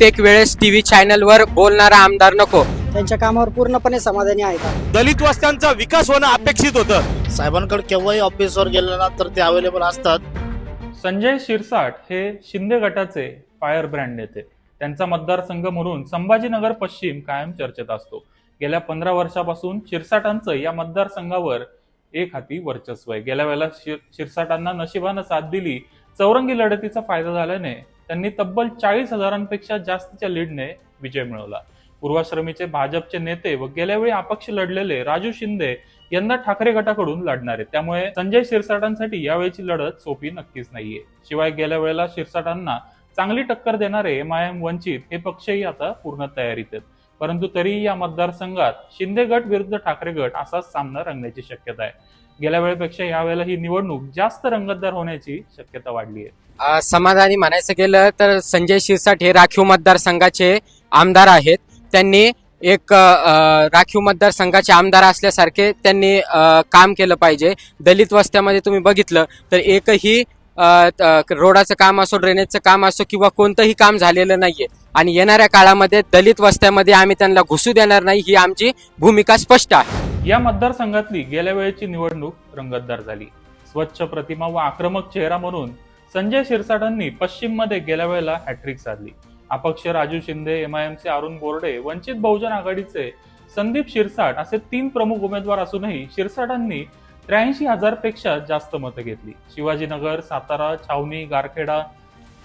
प्रत्येक वेळेस टीव्ही चॅनलवर बोलणारा आमदार नको. त्यांच्या कामावर पूर्णपणे समाधानी आहेत. आम्ही. दलित वस्त्यांचा विकास होणं अपेक्षित होतं. साहेबांकडे केव्हाही ऑफिसवर गेलं ना तर ते अवेलेबल असतात. संजय शिरसाट हे शिंदे गटाचे फायर ब्रँड नेते. त्यांचा मतदारसंघ म्हणून संभाजीनगर पश्चिम कायम चर्चेत असतो. गेल्या पंधरा वर्षापासून शिरसाटांचं या मतदारसंघावर एक हाती वर्चस्व आहे. गेल्या वेळेला शिर शिरसाटांना नशिबानं साथ दिली. चौरंगी लढतीचा फायदा झाल्याने त्यांनी तब्बल चाळीस हजारांपेक्षा जास्तच्या लीडने विजय मिळवला. पूर्वाश्रमीचे भाजपचे नेते व गेल्यावेळी अपक्ष लढलेले राजू शिंदे यंदा ठाकरे गटाकडून लढणार. आहेत त्यामुळे संजय शिरसाटांसाठी यावेळीची लढत सोपी नक्कीच नाहीये. शिवाय गेल्या वेळेला शिरसाटांना चांगली टक्कर देणारे एम आय एम वंचित हे पक्षही आता पूर्ण तयारीत आहेत. परंतु तरीही या मतदारसंघात शिंदे गट विरुद्ध ठाकरे गट असाच सामना रंगण्याची शक्यता आहे. गेल्या वेळेपेक्षा यावेळेला ही निवडणूक जास्त रंगतदार होण्याची शक्यता वाढली आहे. समाधानी म्हणायचं गेलं तर संजय शिरसाट हे राखीव मतदारसंघाचे आमदार आहेत. त्यांनी एक राखीव मतदारसंघाचे आमदार असल्यासारखे त्यांनी काम केलं पाहिजे. दलित वस्त्यामध्ये तुम्ही बघितलं तर एकही रोडाचं काम असो ड्रेनेजचं काम असो किंवा कोणतंही काम झालेलं नाहीये. आणि येणाऱ्या काळामध्ये दलित वस्त्यामध्ये आम्ही त्यांना घुसू देणार नाही ही आमची भूमिका स्पष्ट आहे. या मतदारसंघातली गेल्या वेळेची निवडणूक रंगतदार झाली. स्वच्छ प्रतिमा व आक्रमक चेहरा म्हणून संजय शिरसाटांनी पश्चिममध्ये गेल्या वेळेला हॅट्रिक साधली. अपक्ष राजू शिंदे एमआयएमचे अरुण बोर्डे वंचित बहुजन आघाडीचे संदीप शिरसाट असे तीन प्रमुख उमेदवार असूनही शिरसाटांनी त्र्याऐंशी हजारपेक्षा जास्त मतं घेतली. शिवाजीनगर सातारा छावणी गारखेडा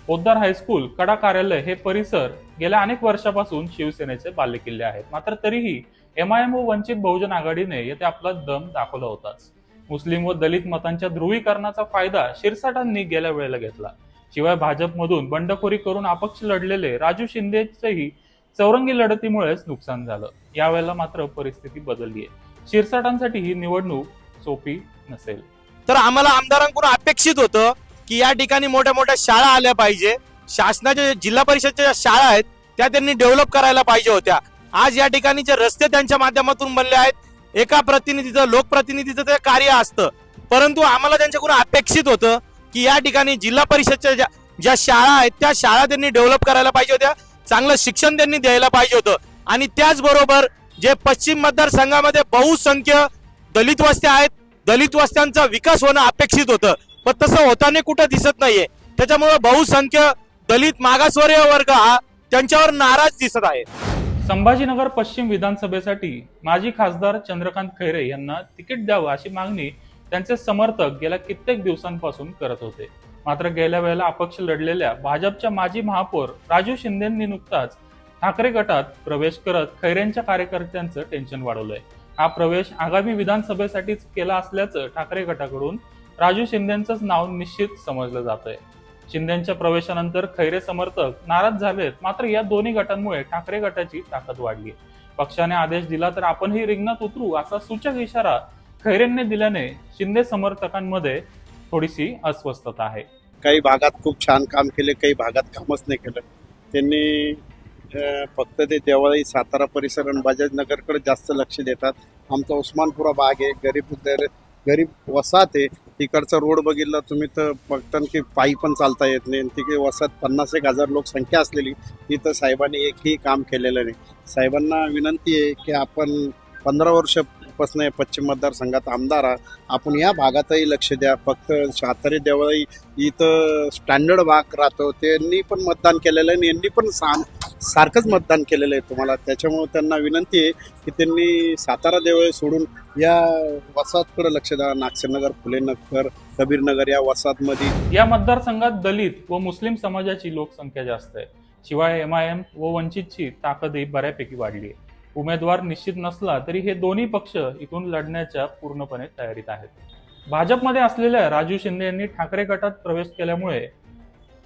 पोद्दार हायस्कूल कडा कार्यालय हे परिसर गेल्या अनेक वर्षापासून शिवसेनेचे बालेकिल्ले आहेत. मात्र तरीही एमआयएम व वंचित बहुजन आघाडीने येथे आपला दम दाखवला होताच. मुस्लिम व दलित मतांच्या ध्रुवीकरणाचा फायदा शिरसाटांनी गेल्या वेळेला घेतला. शिवाय भाजपमधून बंडखोरी करून अपक्ष लढलेले राजू शिंदेचेही चौरंगी लढतीमुळेच नुकसान झालं. यावेळेला मात्र परिस्थिती बदलली आहे. शिरसाटांसाठी ही निवडणूक सोपी नसेल. तर आम्हाला आमदारांकडून अपेक्षित होतं की या ठिकाणी मोठ्या मोठ्या शाळा आल्या पाहिजे. शासनाच्या जिल्हा परिषदच्या ज्या शाळा आहेत त्या त्यांनी डेव्हलप करायला पाहिजे होत्या. आज या ठिकाणीचे रस्ते त्यांच्या माध्यमातून बनले आहेत एका प्रतिनिधीचं लोकप्रतिनिधीचं ते कार्य असतं. परंतु आम्हाला त्यांच्याकडून अपेक्षित होतं की या ठिकाणी जिल्हा परिषदच्या ज्या ज्या शाळा आहेत त्या शाळा त्यांनी डेव्हलप करायला पाहिजे होत्या चांगलं शिक्षण त्यांनी द्यायला पाहिजे होतं. आणि त्याचबरोबर जे पश्चिम मतदारसंघामध्ये बहुसंख्य दलित वस्त्या आहेत दलित वस्त्यांचा विकास होणं अपेक्षित होतं. पण तसं होताना कुठं दिसत नाहीये. त्याच्यामुळे बहुसंख्य दलित मागासवर्गीय वर्ग हा त्यांच्यावर नाराज दिसत आहे. संभाजीनगर पश्चिम विधानसभेसाठी माजी खासदार चंद्रकांत खैरे यांना तिकीट द्यावं अशी मागणी त्यांचे समर्थक गेल्या कित्येक दिवसांपासून करत होते. मात्र गेल्या वेळेला अपक्ष लढलेल्या भाजपच्या माजी महापौर राजू शिंदेंनी नुकताच ठाकरे गटात प्रवेश करत खैरेंच्या कार्यकर्त्यांचं टेन्शन वाढवलंय. हा प्रवेश आगामी विधानसभेसाठीच केला असल्याचं ठाकरे गटाकडून राजू शिंदेंचंच नाव निश्चित समजलं जात आहे शिंदेच्या प्रवेशानंतर खैरे समर्थक नाराज झालेत. मात्र या दोन्ही गटांमुळे ठाकरे गटाची ताकद वाढली. पक्षाने आदेश दिला तर आपणही रिंगणात उतरू असा सूचक इशारा खैरेंनी दिल्याने शिंदे समर्थकांमध्ये थोडीशी अस्वस्थता आहे. काही भागात खूप छान काम केले काही भागात कामच नाही केलं. त्यांनी फक्त ते देवाळी सातारा परिसर आणि बजाज नगरकडे जास्त लक्ष देतात. आमचा उस्मानपुरा भाग आहे गरीब गरीब वसाहत आहे. तिकडचा रोड बघितला तुम्ही तर बघता की पायी पण चालता येत नाही. आणि तिकडे वसाहत पन्नास एक हजार लोकसंख्या असलेली तिथं साहेबांनी एकही काम केलेलं नाही. साहेबांना विनंती आहे की आपण पंधरा वर्ष आहे पश्चिम मतदारसंघात आमदार आहे आपण या भागातही लक्ष द्या. फक्त सातारी देवळाई इथं स्टँडर्ड भाग राहतो. त्यांनी पण मतदान केलेलं आहे आणि यांनी पण साम सारखंच मतदान केलेलं आहे तुम्हाला. त्याच्यामुळे त्यांना विनंती आहे की त्यांनी सातारा देवळे सोडून या वसाहतकडे लक्ष द्या. नागसेनगर फुलेनगर कबीरनगर या वसाहतमध्ये. या मतदारसंघात दलित व मुस्लिम समाजाची लोकसंख्या जास्त आहे. शिवाय एम आय एम व वंचितची ताकदही बऱ्यापैकी वाढली आहे. उमेदवार निश्चित नसला तरी हे दोन्ही पक्ष इथून लढण्याच्या पूर्णपणे तयारीत आहेत. भाजपमध्ये असलेल्या राजू शिंदे यांनी ठाकरे गटात प्रवेश केल्यामुळे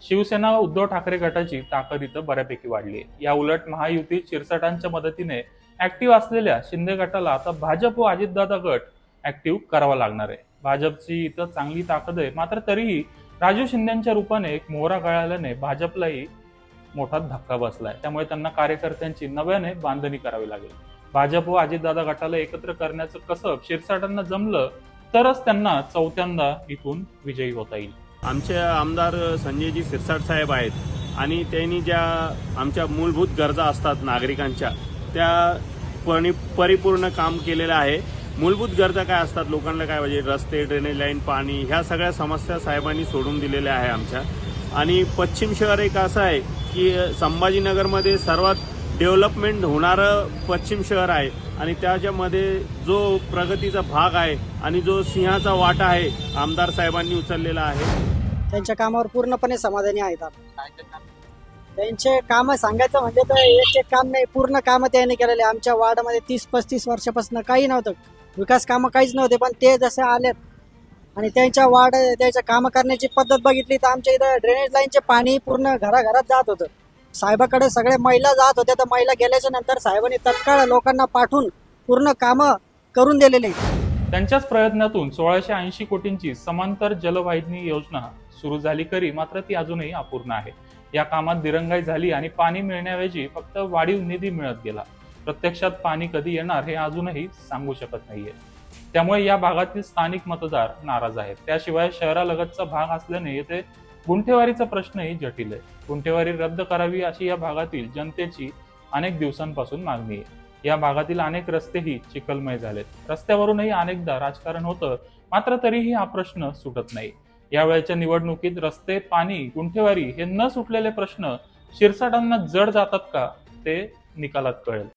शिवसेना उद्धव ठाकरे गटाची ताकद इथं बऱ्यापैकी वाढली. आहे या उलट महायुतीत शिरसाटांच्या मदतीने ऍक्टिव्ह असलेल्या शिंदे गटाला आता भाजप व अजितदादा गट ऍक्टिव्ह करावा लागणार आहे. भाजपची इथं चांगली ताकद आहे. मात्र तरीही राजू शिंदेच्या रूपाने एक मोहरा गळाल्याने भाजपलाही मोठा धक्का बसलाय. त्यामुळे त्यांना कार्यकर्त्यांची नव्याने बांधणी करावी लागेल. भाजप व अजितदादा गटाला एकत्र करण्याचं कसं शिरसाटांना जमलं तरच त्यांना चौथ्यांदा इथून विजयी होता येईल. आमचे आमदार संजयजी शिरसाट साहेब आहेत आणि त्यांनी ज्या आमच्या मूलभूत गरजा असतात नागरिकांच्या त्या परि परिपूर्ण काम केलेलं आहे. मूलभूत गरजा काय असतात? लोकांना काय पाहिजे? रस्ते ड्रेनेज लाईन पाणी ह्या सगळ्या समस्या साहेबांनी सोडून दिलेल्या आहे आमच्या. आणि पश्चिम शहर एक असं आहे की संभाजीनगरमध्ये सर्वात डेव्हलपमेंट होणारं पश्चिम शहर आहे आणि त्याच्यामध्ये जो प्रगतीचा भाग आहे आणि जो सिंहाचा वाटा आहे आमदार साहेबांनी उचललेला आहे. त्यांच्या कामावर पूर्णपणे समाधानी आहेत. त्यांचे काम सांगायचं म्हणजे तर एक एक काम नाही पूर्ण कामं त्यांनी केलेले. आमच्या वार्डामध्ये तीस पस्तीस वर्षापासून काही नव्हतं. विकास कामं काहीच नव्हते पण ते जसे आलेत आणि त्यांच्या वाढ त्यांच्या काम करण्याची पद्धत बघितली तर आमच्या इथं ड्रेनेज लाईनचे पाणी पूर्ण घराघरात जात होतं. साहेबाकडे सगळे महिला जात होत्या. तर महिला गेल्याच्यानंतर साहेबांनी तत्काळ लोकांना पाठवून पूर्ण कामं करून दिलेली. त्यांच्याच प्रयत्नातून सोळाशे ऐंशी कोटींची समांतर जलवाहिनी योजना सुरू झाली खरी. मात्र ती अजूनही अपूर्ण आहे. या कामात दिरंगाई झाली आणि पाणी मिळण्याऐवजी फक्त वाढीव निधी मिळत गेला. प्रत्यक्षात पाणी कधी येणार हे अजूनही सांगू शकत नाहीये. त्यामुळे या भागातील स्थानिक मतदार नाराज आहेत. त्याशिवाय शहरालगतचा भाग असल्याने येथे गुंठेवारीचा प्रश्नही जटिल आहे. गुंठेवारी रद्द करावी अशी या भागातील जनतेची अनेक दिवसांपासून मागणी आहे. या भागातील अनेक रस्तेही चिखलमय झालेत. रस्त्यावरूनही अनेकदा राजकारण होतं मात्र तरीही हा प्रश्न सुटत नाही. यावेळच्या निवडणुकीत रस्ते पाणी गुंठेवारी हे न सुटलेले प्रश्न शिरसाटांना जड जातात का ते निकालात कळेल.